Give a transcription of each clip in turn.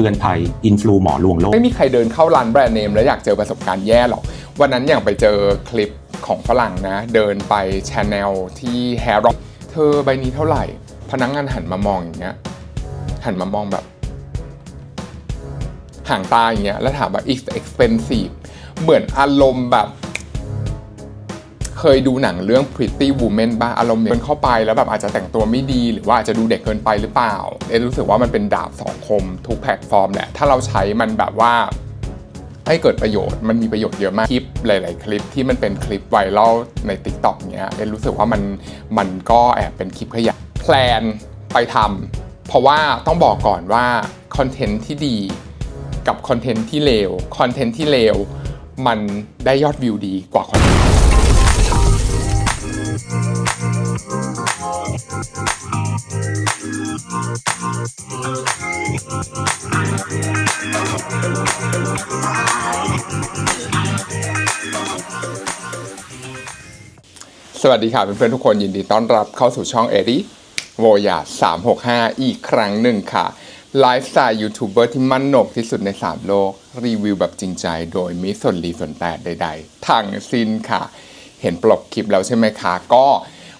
ตือนภัยอินฟลูหมอลวงโลก ไม่มีใครเดินเข้าร้านแบรนด์เนมแล้วอยากเจอประสบการณ์แย่หรอก วันนั้นอย่างไปเจอคลิปของฝรั่งนะ เดินไปชาแนลที่แฮร์ร็อกเธอใบนี้เท่าไหร่ พนักงานหันมามองอย่างเงี้ยหันมามองแบบห่างตาอย่างเงี้ยแล้วถามว่า is expensive เหมือนอารมณ์แบบ เคยดูหนังเรื่อง Pretty Woman บ้างอารมณ์เดินเข้าไปแล้วแบบอาจจะแต่งตัวไม่ดี หรือว่าอาจจะดูเด็กเกินไปหรือเปล่า เอรู้สึกว่ามันเป็นดาบสองคมทุกแพลตฟอร์มแหละ ถ้าเราใช้มันแบบว่าให้เกิดประโยชน์มันมีประโยชน์เยอะมากคลิปหลาย ๆ คลิปที่มันเป็นคลิปไวรัลใน Tik t o อกเนี้ยเอ็นรู้สึกว่ามันมันก็แอบเป็นคลิปขยะแพลนไปทำเพราะว่าต้องบอกก่อนว่าคอนเทนต์ที่ดีกับคอนเทนต์ที่เลวคอนเทนต์ที่เลวมันได้ยอดวิวดีกว่าคอน สวัสดีค่ะเพื่อนๆทุกคนยินดีต้อนรับเข้าสู่ช่องเอริโวยา365 อีกครั้งหนึ่งค่ะ ไลฟ์สไตล์ยูทูบเบอร์ที่มั่นหนกที่สุดใน 3 โลก รีวิวแบบจริงใจโดยมิสนลีส่วนแปดใด ๆ ทั้งสิ้นค่ะ เห็นปลกคลิปแล้วใช่ไหมคะ ก็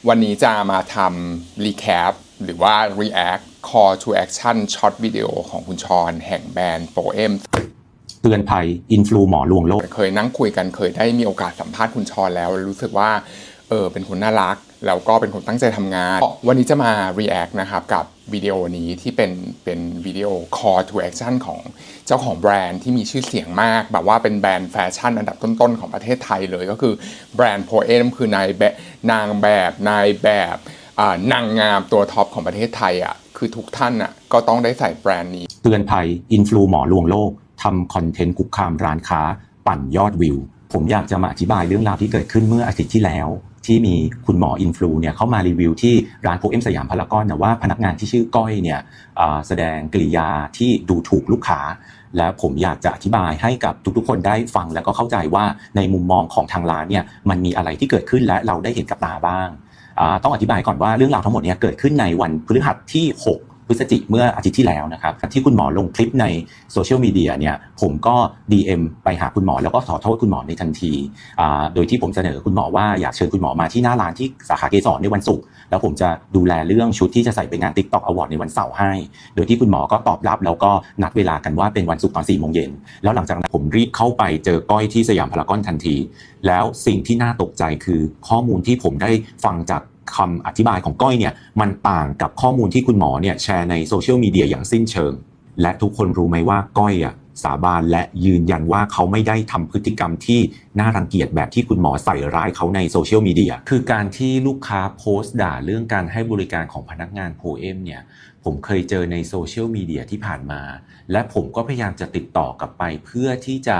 วันนี้จะมาทำรีแคปหรือว่า React Call to Action ช็อตวิดีโอของคุณชอนแห่งแบรนด์โปเอมเตือนภัยอินฟลูหมอลวงโลก เคยนั่งคุยกันเคยได้มีโอกาสสัมภาษณ์คุณชอนแล้วรู้สึกว่าเออเป็นคนน่ารัก แล้วก็เป็นคนตั้งใจทำงาน วันนี้จะมา react นะครับกับวิดีโอนี้ที่เป็นเป็นวิดีโอ call to action ของเจ้าของแบรนด์ที่มีชื่อเสียงมาก แบบว่าเป็นแบรนด์แฟชั่นอันดับต้นๆ ของประเทศไทยเลยก็คือแบรนด์โพเอมคือนายแบบนางแบบนายแบบนางงามตัวท็อปของประเทศไทยอะคือทุกท่านอะก็ต้องได้ใส่แบรนด์นี้ เตือนภัยอินฟลูหมอลวงโลกทำคอนเทนต์คุกคามร้านค้า ปั่นยอดวิว ผมอยากจะมาอธิบายเรื่องราวที่เกิดขึ้นเมื่ออาทิตย์ที่แล้ว ที่มีคุณหมออินฟลูเนี่ยเข้ามารีวิวที่ร้านโคเอ็มสยามพารากอนนะว่าพนักงานที่ชื่อก้อยเนี่ยแสดงกริยาที่ดูถูกลูกค้า และผมอยากจะอธิบายให้กับทุกๆ คนได้ฟังแล้วก็เข้าใจว่าในมุมมองของทางร้านเนี่ยมันมีอะไรที่เกิดขึ้นและเราได้เห็นกับตาบ้าง ต้องอธิบายก่อนว่าเรื่องราวทั้งหมดเนี่ยเกิดขึ้นในวันพฤหัสที่ 6 พฤศจิเมื่ออาทิตย์ที่แล้วนะครับที่คุณหมอลงคลิปในโซเชียลมีเดียเนี่ยผมก็ DM ไปหาคุณหมอแล้วก็ขอโทษคุณหมอในทันที โดยที่ผมเสนอคุณหมอว่าอยากเชิญคุณหมอมาที่หน้าร้านที่สาขาเกสรในวันศุกร์แล้วผมจะดูแลเรื่องชุดที่จะใส่ไปงาน TikTok Award ในวันเสาร์ให้ โดยที่คุณหมอก็ตอบรับแล้วก็นัดเวลากันว่าเป็นวันศุกร์ตอน4โมงเย็นแล้วหลังจากนั้นผมรีบเข้าไปเจอก้อยที่สยามพารากอนทันที แล้วสิ่งที่น่าตกใจคือข้อมูลที่ผมได้ฟังจาก คำอธิบายของก้อยเนี่ยมันต่างกับข้อมูลที่คุณหมอเนี่ยแชร์ในโซเชียลมีเดียอย่างสิ้นเชิง และทุกคนรู้ไหมว่าก้อยอะสาบานและยืนยันว่าเขาไม่ได้ทำพฤติกรรมที่น่ารังเกียจแบบที่คุณหมอใส่ร้ายเขาในโซเชียลมีเดียคือการที่ลูกค้าโพสต์ด่าเรื่องการให้บริการของพนักงานโพเอมเนี่ยผมเคยเจอในโซเชียลมีเดียที่ผ่านมา และผมก็พยายามจะติดต่อกลับไปเพื่อที่จะ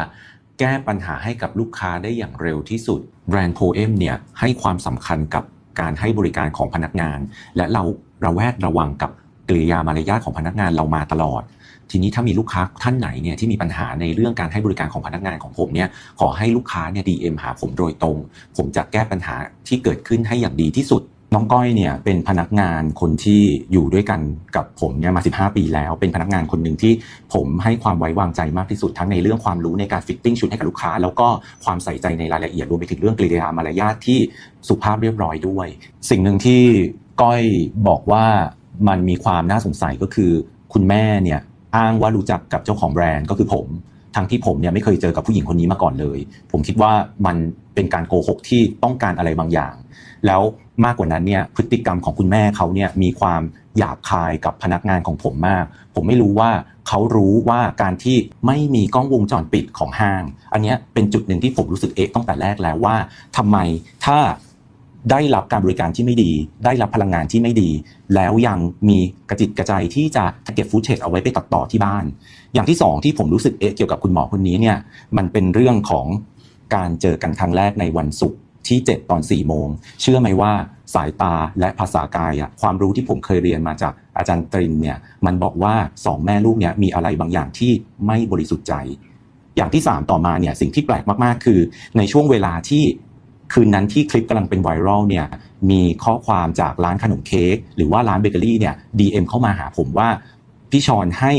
แก้ปัญหาให้กับลูกค้าได้อย่างเร็วที่สุดแบรนด์โพเอมเนี่ยให้ความสำคัญกับ การให้บริการของพนักงาน และเราระแวดระวังกับกริยามารยาทของพนักงานเรามาตลอด ทีนี้ถ้ามีลูกค้าท่านไหนเนี่ยที่มีปัญหาในเรื่องการให้บริการของพนักงานของผมเนี่ยขอให้ลูกค้าเนี่ยดีเอ็มหาผมโดยตรง ผมจะแก้ปัญหาที่เกิดขึ้นให้อย่างดีที่สุด น้องก้อยเนี่ยเป็นพนักงานคนที่อยู่ด้วยกันกับผมเนี่ยมา 15 ปีแล้ว เป็นพนักงานคนหนึ่งที่ผมให้ความไว้วางใจมากที่สุดทั้งในเรื่องความรู้ในการฟิตติ้งชุดให้กับลูกค้า แล้วก็ความใส่ใจในรายละเอียดรวมไปถึงเรื่องกริยามารยาทที่สุภาพเรียบร้อยด้วย สิ่งหนึ่งที่ก้อยบอกว่ามันมีความน่าสงสัยก็คือ คุณแม่เนี่ยอ้างว่ารู้จักกับเจ้าของแบรนด์ก็คือผมทั้งที่ผมเนี่ยไม่เคยเจอกับผู้หญิงคนนี้มาก่อนเลย ผมคิดว่ามันเป็นการโกหกที่ต้องการอะไรบางอย่าง แล้ว มากกว่านั้นเนี่ยพฤติกรรมของคุณแม่เขาเนี่ยมีความหยาบคายกับพนักงานของผมมาก ผมไม่รู้ว่าเขารู้ว่าการที่ไม่มีกล้องวงจรปิดของห้าง อันนี้เป็นจุดหนึ่งที่ผมรู้สึกเอะตั้งแต่แรกแล้วว่าทำไมถ้าได้รับการบริการที่ไม่ดี ได้รับพลังงานที่ไม่ดี แล้วยังมีกระจิตกระใจที่จะเก็บฟูเทจเอาไว้ไปตัดต่อที่บ้าน อย่างที่สองที่ผมรู้สึกเอะเกี่ยวกับคุณหมอคนนี้เนี่ยมันเป็นเรื่องของการเจอกันครั้งแรกในวันศุกร์ ที่ 7 ตอน4โมง เชื่อไหมว่าสายตาและภาษากายอะความรู้ที่ผมเคยเรียนมาจากอาจารย์ตรินเนี่ยมันบอกว่าสองแม่ลูกเนี่ยมีอะไรบางอย่างที่ไม่บริสุทธิ์ใจ อย่างที่ 3 ต่อมาเนี่ยสิ่งที่แปลกมากๆ คือ ในช่วงเวลาที่คืนนั้นที่คลิปกำลังเป็นไวรัลเนี่ยมีข้อความจากร้านขนมเค้กหรือว่าร้านเบเกอรี่เนี่ย DM เข้ามาหาผมว่าพี่ชอนให้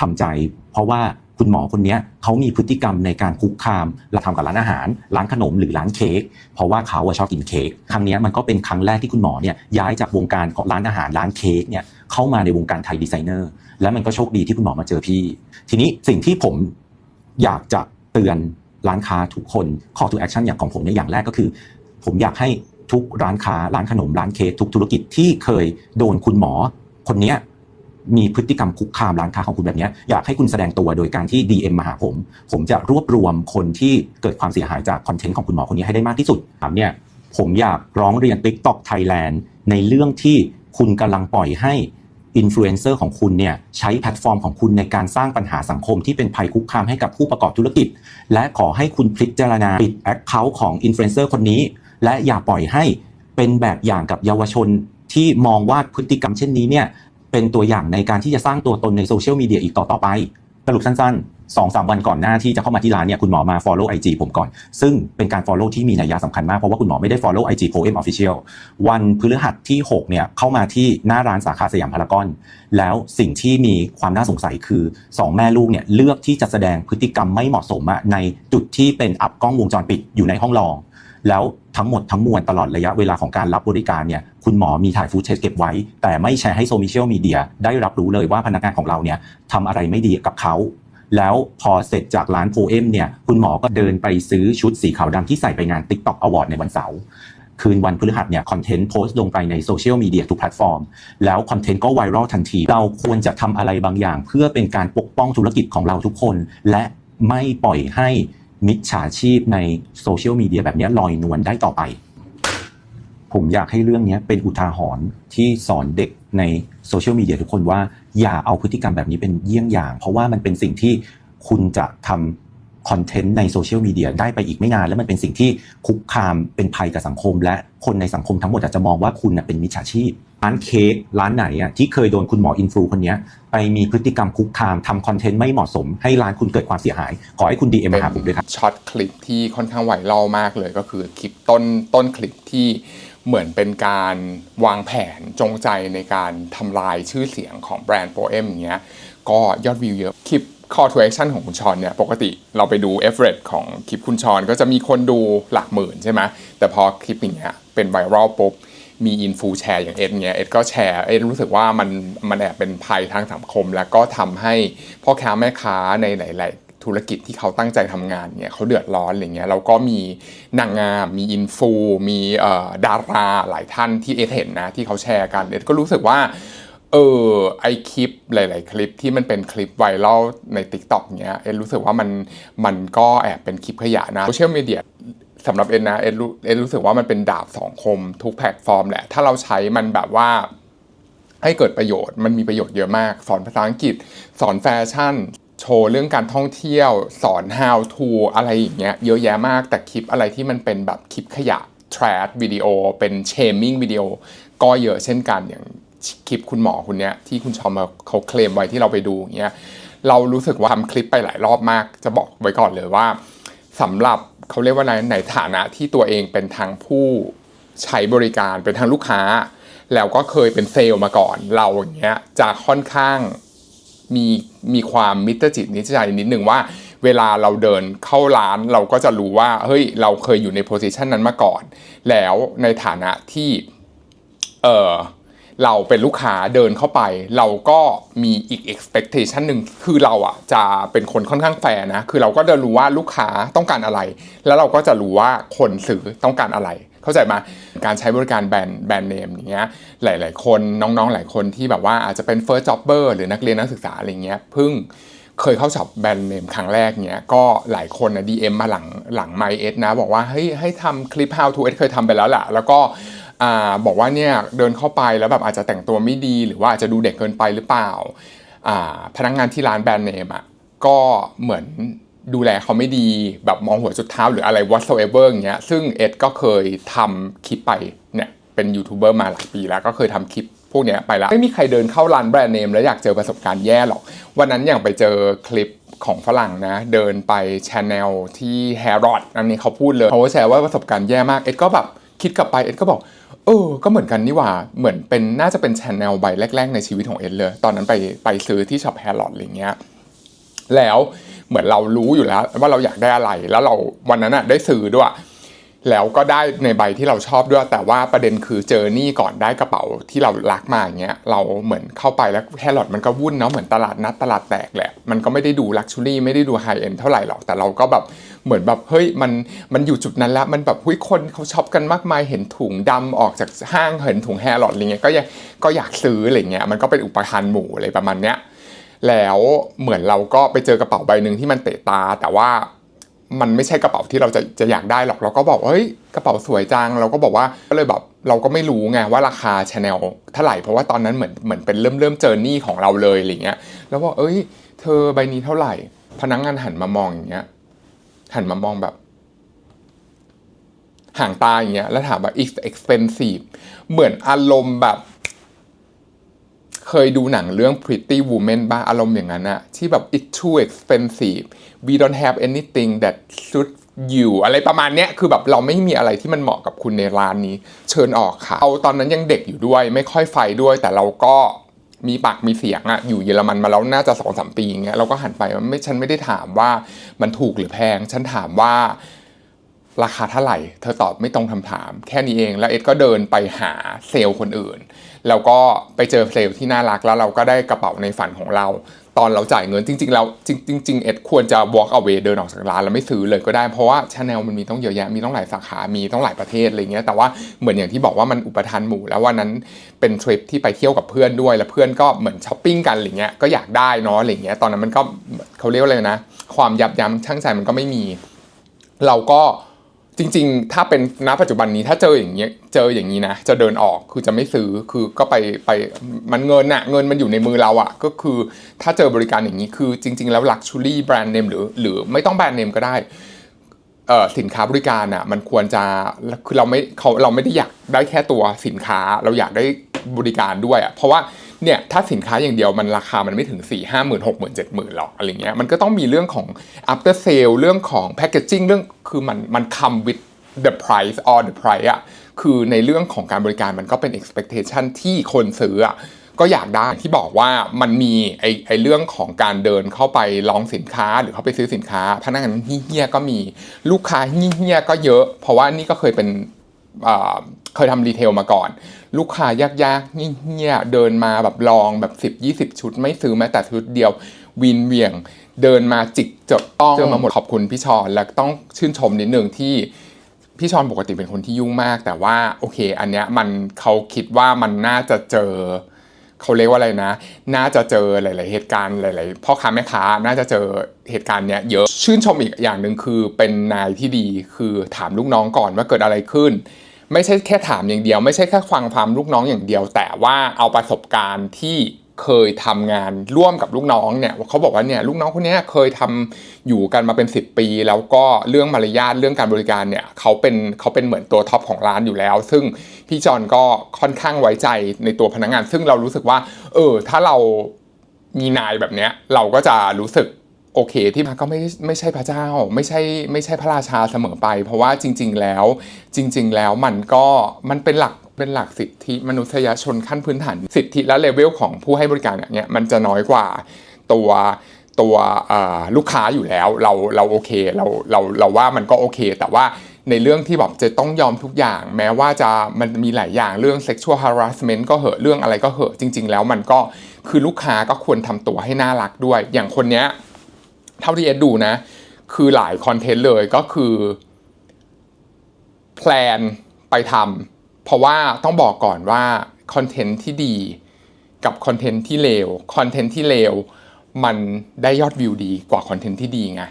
ทำใจ เพราะว่า คุณหมอคนนี้เขามีพฤติกรรมในการคุกคามเราทำกับร้านอาหาร ร้านขนมหรือร้านเค้กเพราะว่าเขาชอบกินเค้กครั้งนี้มันก็เป็นครั้งแรกที่คุณหมอเนี่ยย้ายจากวงการของร้านอาหารร้านเค้กเนี่ยเข้ามาในวงการไทยดีไซเนอร์แล้วมันก็โชคดีที่คุณหมอมาเจอพี่ ทีนี้สิ่งที่ผมอยากจะเตือนร้านค้าทุกคน call to action อย่างของผมเนี่ยอย่างแรกก็คือ ผมอยากให้ทุกร้านค้าร้านขนมร้านเค้กทุกธุรกิจที่เคยโดนคุณหมอคนนี้ มีพฤติกรรมคุกคามร้านค้าของคุณแบบนี้อยากให้คุณแสดงตัวโดยการที่ DM มาหาผม ผมจะรวบรวมคนที่เกิดความเสียหายจากคอนเทนต์ของคุณหมอคนนี้ให้ได้มากที่สุดถามเนี่ยผมอยากร้องเรียน TikTok Thailand ในเรื่องที่คุณกำลังปล่อยให้อินฟลูเอนเซอร์ของคุณเนี่ยใช้แพลตฟอร์มของคุณในการสร้างปัญหาสังคมที่เป็นภัยคุกคามให้กับผู้ประกอบธุรกิจ และขอให้คุณพิจารณาปิดแอคเคาท์ของอินฟลูเอนเซอร์คนนี้ และอย่าปล่อยให้เป็นแบบอย่างกับเยาวชนที่มองว่าพฤติกรรมเช่นนี้เนี่ย เป็นตัวอย่างในการที่จะสร้างตัวตนในโซเชียลมีเดียอีกต่อต่อไปสรุปสั้นๆ2องสามวันก่อนหน้าที่จะเข้ามาที่ร้านเนี่ยคุณหมอมา follow IG ผมก่อน ซึ่งเป็นการ follow ที่มีนัยยะสำคัญมาก เพราะว่าคุณหมอไม่ได้ follow IG Poem Official วันพฤหัสที่ 6 เนี่ยเข้ามาที่หน้าร้านสาขาสยามพารากอน แล้วสิ่งที่มีความน่าสงสัยคือ 2 แม่ลูกเนี่ยเลือกที่จะแสดงพฤติกรรมไม่เหมาะสมในจุดที่เป็นอับกล้องวงจรปิดอยู่ในห้องรอง แล้ว ทั้งหมดทั้งมวลตลอดระยะเวลาของการรับบริการเนี่ยคุณหมอมีถ่ายฟูดเทสเก็บไว้ แต่ไม่แชร์ให้โซเชียลมีเดียได้รับรู้เลยว่าพนักงานของเราเนี่ยทำอะไรไม่ดีกับเขาแล้วพอเสร็จจากร้านโพเอมเนี่ยคุณหมอก็เดินไปซื้อชุดสีขาวดำที่ใส่ไปงาน TikTok Award ในวันเสาร์คืนวันพฤหัสเนี่ยคอนเทนต์โพสต์ลงไปในโซเชียลมีเดียทุกแพลตฟอร์ม แล้วคอนเทนต์ก็ไวรัลทันที เราควรจะทำอะไรบางอย่าง เพื่อเป็นการปกป้องธุรกิจของเราทุกคน และไม่ปล่อยให้ มิจฉาชีพในโซเชียลมีเดียแบบนี้ลอยนวลได้ต่อไป ผมอยากให้เรื่องนี้เป็นอุทาหรณ์ที่สอนเด็กในโซเชียลมีเดียทุกคนว่าอย่าเอาพฤติกรรมแบบนี้เป็นเยี่ยงอย่าง เพราะว่ามันเป็นสิ่งที่คุณจะทำ คอนเทนต์ในโซเชียลมีเดียได้ไปอีกไม่นาน และมันเป็นสิ่งที่คุกคามเป็นภัยกับสังคม และคนในสังคมทั้งหมดอาจจะมองว่าคุณเป็นมิจฉาชีพร้านเค้กร้านไหนอะที่เคยโดนคุณหมออินฟลูคนนี้ไปมีพฤติกรรมคุกคามทำคอนเทนต์ไม่เหมาะสม ให้ร้านคุณเกิดความเสียหาย ขอให้คุณดีเอ็มมาหาผมด้วยครับช็อตคลิปที่ค่อนข้างไวรัลมากเลยก็คือคลิปต้นต้นคลิปที่เหมือนเป็นการวางแผนจงใจในการทำลายชื่อเสียงของแบรนด์โปเอมอย่างเงี้ยก็ยอดวิวเยอะคลิป call to action ของคุณชอนเนี่ยปกติเราไปดู a v e r a g e ของคลิปคุณชอนก็จะมีคนดูหลักหมื่นใช่ไหมแต่พอคลิปอย่างเงี้ยเป็นไวรัลปุ๊บมีอินฟูแชร์อย่างเอ็ดเงี้ยเอ็ดก็แชร์เอ็ดรู้สึกว่ามันมันแอบเป็นภัยทางสังคม แล้วก็ทำให้พ่อค้าแม่ค้าในหลาย ๆ ธุรกิจที่เขาตั้งใจทำงานเนี่ยเขาเดือดร้อนอะไรเงี้ยแล้วก็มีนางงาม มีอินฟูมีดาราหลายท่านที่เอ็ดเห็นนะที่เขาแชร์กันเอ็ดก็รู้สึกว่าเออไอคลิป หลาย ๆ คลิปที่มันเป็นคลิปไวรัลใน t ิ k t o k เนี้ยเอ็ดรู้สึกว่ามันมันก็แอบเป็นคลิปขยะนะโซเชียลมีเดียสำหรับเอ็นนะเอ็นรู้เอ็นรู้สึกว่ามันเป็นดาบสองคมทุกแพลตฟอร์มแหละ ถ้าเราใช้มันแบบว่าให้เกิดประโยชน์มันมีประโยชน์เยอะมาก สอนภาษาอังกฤษ สอนแฟชั่น โชว์เรื่องการท่องเที่ยว สอน how to อะไรอย่างเงี้ยเยอะแยะมากแต่คลิปอะไรที่มันเป็นแบบคลิปขยะ trash วิดีโอเป็น shaming วิดีโอก็เยอะเช่นกันอย่าง คลิปคุณหมอคนเนี้ยที่คุณชอมเขาเคลมไว้ที่เราไปดูอย่างเงี้ยเรารู้สึกว่าทำคลิปไปหลายรอบมาก จะบอกไว้ก่อนเลยว่าสำหรับเขาเรียกว่าในในฐานะที่ตัวเองเป็นทางผู้ใช้บริการเป็นทางลูกค้า แล้วก็เคยเป็นเซลล์มาก่อน เราอย่างเงี้ยจะค่อนข้างมีมีความมิตรจิตนิจใจนิดหนึ่งว่าเวลาเราเดินเข้าร้านเราก็จะรู้ว่าเฮ้ยเราเคยอยู่ในโพสิชันนั้นมาก่อน แล้วในฐานะที่เออ เราเป็นลูกค้าเดินเข้าไป เราก็มีอีก expectation หนึ่งคือเราอะจะเป็นคนค่อนข้างแฟร์นะ คือเราก็จะรู้ว่าลูกค้าต้องการอะไร แล้วเราก็จะรู้ว่าคนซื้อต้องการอะไร เข้าใจไหมการใช้บริการแบรนด์แบรนด์เนมอย่างเงี้ยหลาย ๆ คนน้องๆ หลายคนที่แบบว่าอาจจะเป็น first jobber หรือนักเรียนนักศึกษาอะไรเงี้ยเพิ่งเคยเข้าช็อปแบรนด์เนมครั้งแรกเนี้ยก็หลายคนนะ DM มาหลังหลังไมเอสนะ บอกว่าเฮ้ยให้ทำคลิป how to เอสเคยทำไปแล้วแหละแล้วก็ อ่าบอกว่าเนี่ยเดินเข้าไปแล้วแบบอาจจะแต่งตัวไม่ดี หรือว่าอาจจะดูเด็กเกินไปหรือเปล่าอ่าพนักงานที่ร้านแบรนด์เนมอะก็เหมือนดูแลเขาไม่ดีแบบมองหัวจุดเท้าหรืออะไร whatsoever อย่างเงี้ยซึ่งเอ็ดก็เคยทำคลิปไปเนี่ยเป็นยูทูบเบอร์มาหลายปีแล้วก็เคยทำคลิปพวกเนี้ยไปแล้ว ไม่มีใครเดินเข้าร้านแบรนด์เนมแล้วอยากเจอประสบการณ์แย่หรอก วันนั้นอย่างไปเจอคลิปของฝรั่งนะ เดินไปชาแนลที่แฮร์รอดอันนี้เขาพูดเลยเขาแชร์ว่าประสบการณ์แย่มาก เอ็ดก็แบบคิดกลับไปเอ็ดก็บอก เออ ก็เหมือนกันนี่หว่า เหมือนเป็นน่าจะเป็นชแนลใบแรก ๆ ในชีวิตของเอ็นเลย ตอนนั้นไปไปซื้อที่ช็อปแฮร์ลอดอะไรเงี้ย แล้วเหมือนเรารู้อยู่แล้วว่าเราอยากได้อะไร แล้วเราวันนั้นอะได้ซื้อด้วย แล้วก็ได้ในใบที่เราชอบด้วย แต่ว่าประเด็นคือเจอนี่ก่อนได้กระเป๋าที่เรารักมาอย่างเงี้ยเราเหมือนเข้าไปแล้วแฮร์ลอดมันก็วุ่นเนาะเหมือนตลาดนัดตลาดแตกแหละ มันก็ไม่ได้ดูลักชัวรี่ไม่ได้ดูไฮเอ็นเท่าไหร่หรอก แต่เราก็แบบเหมือนแบบเฮ้ยมันมันอยู่จุดนั้นแล้ว มันแบบหุ้ยคนเขาช็อปกันมากมายเห็นถุงดำออกจากห้างเห็นถุงแฮร์ลอดอะไรเงี้ยก็อยากก็อยากซื้ออะไรเงี้ยมันก็เป็นอุปทานหมู่อะไรประมาณเนี้ยแล้วเหมือนเราก็ไปเจอกระเป๋าใบหนึ่งที่มันเตะตาแต่ว่า มันไม่ใช่กระเป๋าที่เราจะจะอยากได้หรอกเราก็บอกเฮ้ยกระเป๋าสวยจังเราก็บอกว่าก็เลยแบบเราก็ไม่รู้ไงว่าราคาชาแนลเท่าไหร่เพราะว่าตอนนั้นเหมือนเหมือนเป็นเริ่มเริ่มเจอร์นี่ของเราเลยอะไรเงี้ยแล้วบอกเอ้ย เธอใบนี้เท่าไหร่ พนักงานหันมามองอย่างเงี้ยหันมามองแบบห่างตาอย่างเงี้ยแล้วถามว่า if expensive เหมือนอารมณ์แบบ เคยดูหนังเรื่อง Pretty Woman บ้างอารมณ์อย่างนั้นอะที่แบบ it's too expensive we don't have anything that suits you อะไรประมาณเนี้ยคือแบบเราไม่มีอะไรที่มันเหมาะกับคุณในร้านนี้ เชิญออกค่ะ เอาตอนนั้นยังเด็กอยู่ด้วย ไม่ค่อยไฟด้วย แต่เราก็มีปากมีเสียงอะอยู่เยอรมันมาแล้วน่าจะสองสามปีอย่างเงี้ยเราก็หันไปว่าไม่ฉันไม่ได้ถามว่ามันถูกหรือแพง ฉันถามว่า ราคาเท่าไหร่ เธอตอบไม่ตรงคำถาม แค่นี้เอง แล้วเอ็ดก็เดินไปหาเซลล์คนอื่น แล้วก็ไปเจอเซลล์ที่น่ารักแล้วเราก็ได้กระเป๋าในฝันของเรา ตอนเราจ่ายเงินจริงๆแล้วจริงจริงเอ็ดควรจะ walk away เดินออกจากร้านแล้วไม่ซื้อเลยก็ได้เพราะว่าชาแนลมันมีต้องเยอะแยะมีต้องหลายสาขา มีต้องหลายประเทศอะไรเงี้ยแต่ว่าเหมือนอย่างที่บอกว่ามันอุปทานหมู่ แล้ววันนั้นเป็นทริปที่ไปเที่ยวกับเพื่อนด้วยแล้วเพื่อนก็เหมือนช้อปปิ้งกันอะไรเงี้ยก็อยากได้เนาะอะไรเงี้ยตอนนั้นมันก็เขาเรียกว่าอะไรนะ ความยับยั้งชั่งใจมันก็ไม่มี เราก็ จริง ๆ ถ้าเป็นณปัจจุบันนี้ถ้าเจออย่างเงี้ยเจออย่างนี้นะจะเดินออกคือจะไม่ซื้อคือก็ไปไปมันเงินอะเงินมันอยู่ในมือเราอะก็คือถ้าเจอบริการอย่างนี้คือจริง ๆ แล้วลักชูรี่แบรนด์เนมหรือหรือไม่ต้องแบรนด์เนมก็ได้เออสินค้าบริการอะมันควรจะคือเราไม่เขาเราไม่ได้อยากได้แค่ตัวสินค้าเราอยากได้บริการด้วยอะเพราะว่า เนี่ยถ้าสินค้าอย่างเดียวมันราคามันไม่ถึง 4 5หมื่นหกหมื่นเจ็ดหมื่นหรอกอะไรเงี้ยมันก็ต้องมีเรื่องของ after sale เรื่องของ packaging เรื่องคือมันมัน come with the price or the price อะคือในเรื่องของการบริการมันก็เป็น expectation ที่คนซื้ออะก็อยากได้ที่บอกว่ามันมีไอไอเรื่องของการเดินเข้าไปลองสินค้าหรือเข้าไปซื้อสินค้า พนักงานเฮี้ยก็มีลูกค้าเฮี้ยก็เยอะ เพราะว่านี่ก็เคยเป็น เคยทำรีเทลมาก่อน ลูกค้ายากๆเงี้ยๆเดินมาแบบลองแบบ 10 20 ชุด ไม่ซื้อแม้แต่ชุดเดียววินเวียง เดินมาจิกเจาต้องเจอมาหมดขอบคุณพี่ชอนและต้องชื่นชมนิดนึงที่พี่ชอนปกติเป็นคนที่ยุ่งมาก แต่ว่าโอเค อันเนี้ยมันเขาคิดว่ามันน่าจะเจอเขาเรียกว่าอะไรนะ น่าจะเจอหลาย ๆ เหตุการณ์หลาย ๆ พ่อค้าแม่ค้า น่าจะเจอเหตุการณ์เนี้ยเยอะ ชื่นชมอีกอย่างหนึ่งคือเป็นนายที่ดี คือถามลูกน้องก่อนว่าเกิดอะไรขึ้น ไม่ใช่แค่ถามอย่างเดียว ไม่ใช่แค่ฟังความลูกน้องอย่างเดียว แต่ว่าเอาประสบการณ์ที่เคยทำงานร่วมกับลูกน้องเนี่ยเขาบอกว่าเนี่ยลูกน้องคนนี้เคยทำอยู่กันมาเป็น 10 ปี แล้วก็เรื่องมารยาทเรื่องการบริการเนี่ยเขาเป็นเขาเป็นเหมือนตัวท็อปของร้านอยู่แล้ว ซึ่งพี่จอนก็ค่อนข้างไว้ใจในตัวพนักงาน ซึ่งเรารู้สึกว่า เออถ้าเรามีนายแบบเนี้ยเราก็จะรู้สึก โอเคที่มาก็ไม่ไม่ใช่พระเจ้า ไม่ใช่ไม่ใช่พระราชาเสมอไป เพราะว่าจริง ๆ แล้ว จริง ๆ แล้วมันก็มันเป็นหลักเป็นหลักสิทธิมนุษยชนขั้นพื้นฐานสิทธิและเลเวลของผู้ให้บริการเงี้ยมันจะน้อยกว่าตัวตัวลูกค้าอยู่แล้วเราเราโอเคเราเราเราว่ามันก็โอเค แต่ว่าในเรื่องที่แบบจะต้องยอมทุกอย่าง แม้ว่าจะมันมีหลายอย่างเรื่อง sexual harassment ก็เหอะเรื่องอะไรก็เหอะจริง ๆ แล้วมันก็คือลูกค้าก็ควรทำตัวให้น่ารักด้วย อย่างคนเนี้ย เท่าที่เอ็ดดูนะ คือหลายคอนเทนต์เลยก็คือแพลนไปทำเพราะว่าต้องบอกก่อนว่าคอนเทนต์ที่ดีกับคอนเทนต์ที่เลวคอนเทนต์ที่เลวมันได้ยอดวิวดีกว่าคอนเทนต์ที่ดีไง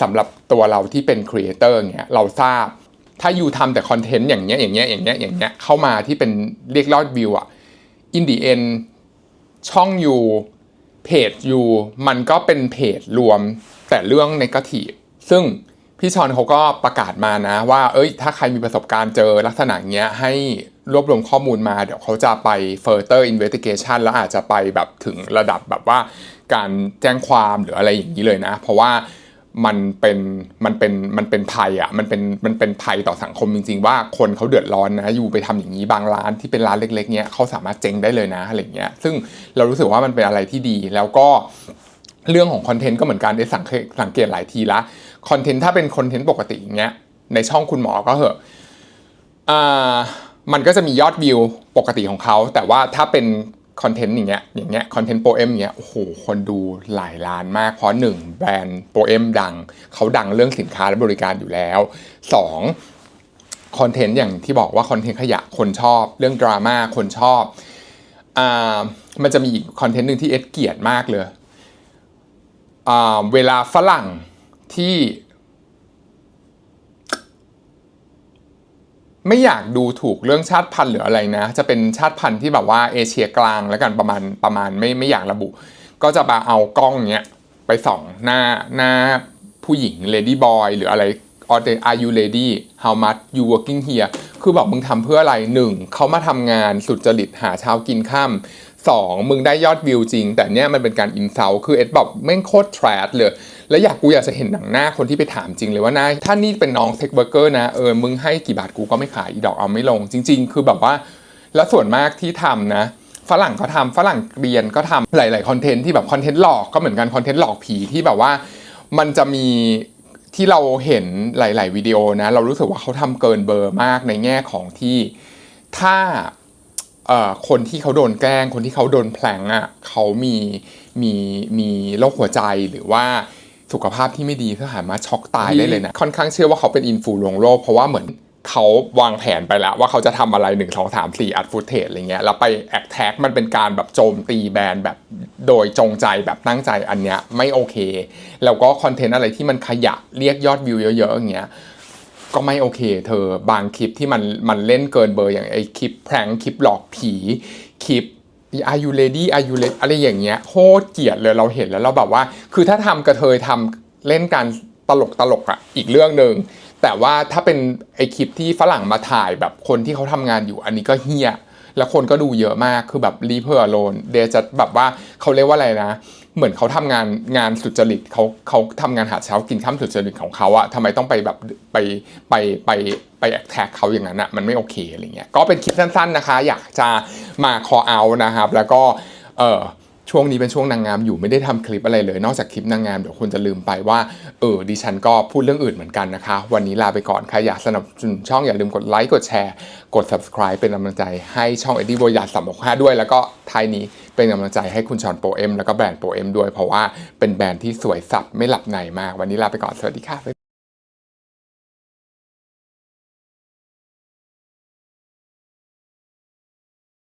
สำหรับตัวเราที่เป็นครีเอเตอร์เงี้ยเราทราบถ้าอยู่ทำแต่คอนเทนต์อย่างเงี้ยอย่างเงี้ยอย่างเงี้ยอย่างเงี้ยเข้ามาที่เป็นเรียกยอดวิวอะอินดีเอ็นช่องยู เพจยูมันก็เป็นเพจรวมแต่เรื่องในกาทีซึ่งพี่ชอนเขาก็ประกาศมานะว่า เอ้ย ถ้าใครมีประสบการณ์เจอลักษณะเงี้ยให้รวบรวมข้อมูลมา เดี๋ยวเขาจะไป further investigation แล้วอาจจะไปแบบถึงระดับแบบว่าการแจ้งความหรืออะไรอย่างนี้เลยนะ เพราะว่า มันเป็นมันเป็นมันเป็นภัยอะมันเป็นมันเป็นภัยต่อสังคมจริงๆ ว่าคนเขาเดือดร้อนนะอยู่ไปทำอย่างนี้บางร้านที่เป็นร้านเล็ก ๆเนี้ยเขาสามารถเจ๊งได้เลยนะอะไรเงี้ยซึ่งเรารู้สึกว่ามันเป็นอะไรที่ดีแล้วก็เรื่องของคอนเทนต์ก็เหมือนกันได้สังเกตสังเกตหลายทีละคอนเทนต์ถ้าเป็นคอนเทนต์ปกติอย่างเงี้ยในช่องคุณหมอก็เหอะอ่ามันก็จะมียอดวิวปกติของเขา แต่ว่าถ้าเป็น คอนเทนต์อย่างเงี้ยอย่างเงี้ยคอนเทนต์โปรเอมอย่างเงี้ยโอ้โหคนดูหลายล้านมาก เพราะหนึ่งแบรนด์โปรเอมดัง เขาดังเรื่องสินค้าและบริการอยู่แล้วสองคอนเทนต์อย่างที่บอกว่าคอนเทนต์ขยะคนชอบ เรื่องดราม่าคนชอบอ่ามันจะมีอีกคอนเทนต์หนึ่งที่เอ็ดเกียดมากเลยอ่าเวลาฝรั่งที่ ไม่อยากดูถูกเรื่องชาติพันธุ์หรืออะไรนะ จะเป็นชาติพันธุ์ที่แบบว่าเอเชียกลางแล้วกันประมาณประมาณไม่ไม่อยากระบุ ก็จะมาเอากล้องเนี้ยไปส่องหน้าหน้าผู้หญิง lady boy หรืออะไรออเดอายูเลดี้ how much you working here คือบอกมึงทำเพื่ออะไรหนึ่งเขามาทำงานสุจริตหาเช้ากินข้าม สองมึงได้ยอดวิวจริง แต่เนี้ยมันเป็นการอินเซลคือเอ็ดบอกแม่งโคตรแทรดเลย แล้วอยากกูอยากจะเห็นหนังหน้าคนที่ไปถามจริงเลยว่านะถ้านี่เป็นน้องเซ็กเบอร์เกอร์นะเออมึงให้กี่บาทกูก็ไม่ขายอีดอกเอาไม่ลง จริง ๆ คือแบบว่า แล้วส่วนมากที่ทำนะฝรั่งก็ทำฝรั่งเรียนก็ทำหลาย ๆ คอนเทนต์ที่แบบคอนเทนต์หลอกก็เหมือนกันคอนเทนต์หลอกผีที่แบบว่า มันจะมีที่เราเห็นหลาย ๆ วิดีโอนะ เรารู้สึกว่าเขาทำเกินเบอร์มากในแง่ของที่ถ้า คนที่เขาโดนแกล้ง คนที่เขาโดนแพลงอะเขามีมีมีโรคหัวใจหรือว่าสุขภาพที่ไม่ดีก็สามารถช็อกตายได้เลยนะ ค่อนข้างเชื่อว่าเขาเป็นอินฟูลวงโลก เพราะว่าเหมือนเขาวางแผนไปแล้ว ว่าเขาจะทำอะไร 1 2 3 4 อัดฟุตเทจอะไรเงี้ยแล้วไปแอคแท็กมันเป็นการแบบโจมตีแบรนด์แบบโดยจงใจแบบตั้งใจอันเนี้ยไม่โอเค แล้วก็คอนเทนต์อะไรที่มันขยะเรียกยอดวิวเยอะๆอย่างเงี้ย ก็ไม่โอเค เธอบางคลิปที่มันมันเล่นเกินเบอร์อย่างไอคลิปแพรงคลิปหลอกผีคลิป Are you ready Are you lady อะไรอย่างเงี้ยโคตรเกลียดเลยเราเห็นแล้วเราแบบว่า คือถ้าทำกระเทยทำเล่นการตลกตลกอะอีกเรื่องหนึ่งแต่ว่าถ้าเป็นไอคลิปที่ฝรั่งมาถ่ายแบบคนที่เขาทำงานอยู่อันนี้ก็เฮี้ยแล้วคนก็ดูเยอะมากคือแบบรีเพอร์โลนเดจะแบบว่าเขาเรียกว่าอะไรนะ เหมือนเขาทำงานงานสุจริตเขาเขาทำงานหาเช้ากินข้ามสุจริตของเขาอะทำไมต้องไปแบบไปไปไปไปแอคแท็กเขาอย่างนั้นอะมันไม่โอเคอะไรเงี้ยก็เป็นคลิปสั้นๆนะคะ อยากจะมาคอเอานะครับ แล้วก็เออ ช่วงนี้เป็นช่วงนางงามอยู่ไม่ได้ทำคลิปอะไรเลย นอกจากคลิปนางงามเดี๋ยวคุณจะลืมไปว่าเออดิฉันก็พูดเรื่องอื่นเหมือนกันนะคะ วันนี้ลาไปก่อนใครอยากสนับสนุนช่องอย่าลืมกดไลค์กดแชร์ กด subscribe เป็นกำลังใจให้ช่องเอ็ดดี้โบยาสามหกห้าด้วย แล้วก็ท้ายนี้เป็นกำลังใจให้คุณชอนโปรเอ็มแล้วก็แบรนด์โปรเอ็มด้วยเพราะว่าเป็นแบรนด์ที่สวยสับไม่หลับในมาก วันนี้ลาไปก่อนสวัสดีค่ะ